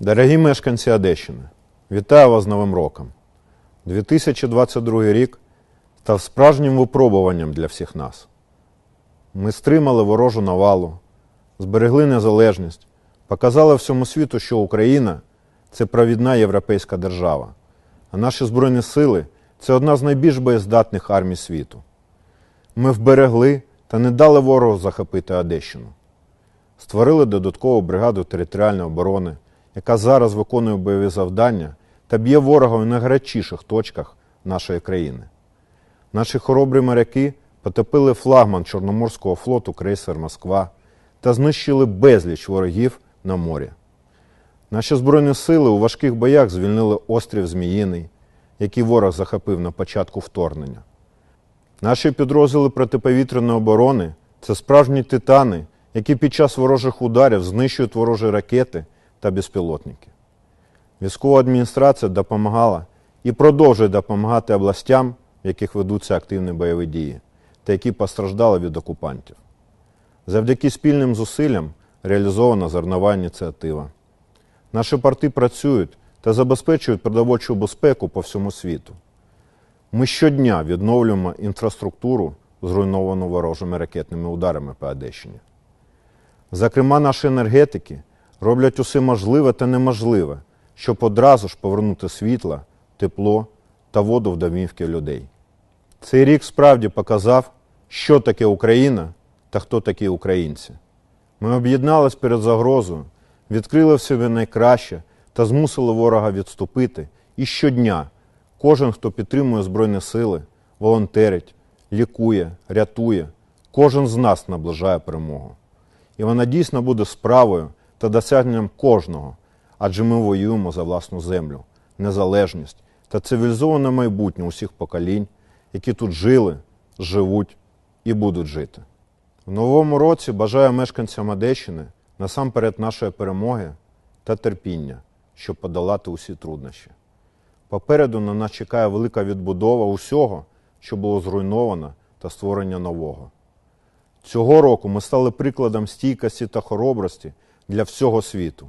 Дорогі мешканці Одещини, вітаю вас з Новим роком. 2022 рік став справжнім випробуванням для всіх нас. Ми стримали ворожу навалу, зберегли незалежність, показали всьому світу, що Україна це провідна європейська держава, а наші Збройні сили це одна з найбільш боєздатних армій світу. Ми вберегли та не дали ворогу захопити Одещину. Створили додаткову бригаду територіальної оборони, яка зараз виконує бойові завдання та б'є ворога у найгарячіших точках нашої країни. Наші хоробрі моряки потопили флагман Чорноморського флоту крейсер Москва та знищили безліч ворогів на морі. Наші Збройні сили у важких боях звільнили острів Зміїний, який ворог захопив на початку вторгнення. Наші підрозділи протиповітряної оборони це справжні титани, які під час ворожих ударів знищують ворожі ракети та безпілотники. Військова адміністрація допомагала і продовжує допомагати областям, в яких ведуться активні бойові дії, та які постраждали від окупантів. Завдяки спільним зусиллям реалізована зернова ініціатива. Наші порти працюють та забезпечують продовольчу безпеку по всьому світу. Ми щодня відновлюємо інфраструктуру, зруйновану ворожими ракетними ударами по Одещині. Зокрема, наші енергетики роблять усе можливе та неможливе, щоб одразу ж повернути світло, тепло та воду в домівки людей. Цей рік справді показав, що таке Україна та хто такі українці. Ми об'єднались перед загрозою, відкрили в собі найкраще та змусили ворога відступити. І щодня кожен, хто підтримує Збройні сили, волонтерить, лікує, рятує, кожен з нас наближає перемогу. І вона дійсно буде справою та досягненням кожного, адже ми воюємо за власну землю, незалежність та цивілізоване майбутнє усіх поколінь, які тут жили, живуть і будуть жити. В новому році бажаю мешканцям Одещини насамперед нашої перемоги та терпіння, щоб подолати усі труднощі. Попереду на нас чекає велика відбудова усього, що було зруйновано та створення нового. Цього року ми стали прикладом стійкості та хоробрості для всього світу.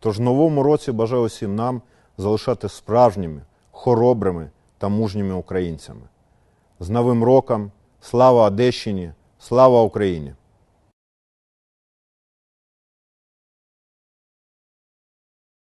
Тож в новому році бажаю усім нам залишати справжніми, хоробрими та мужніми українцями. З Новим роком! Слава Одещині! Слава Україні!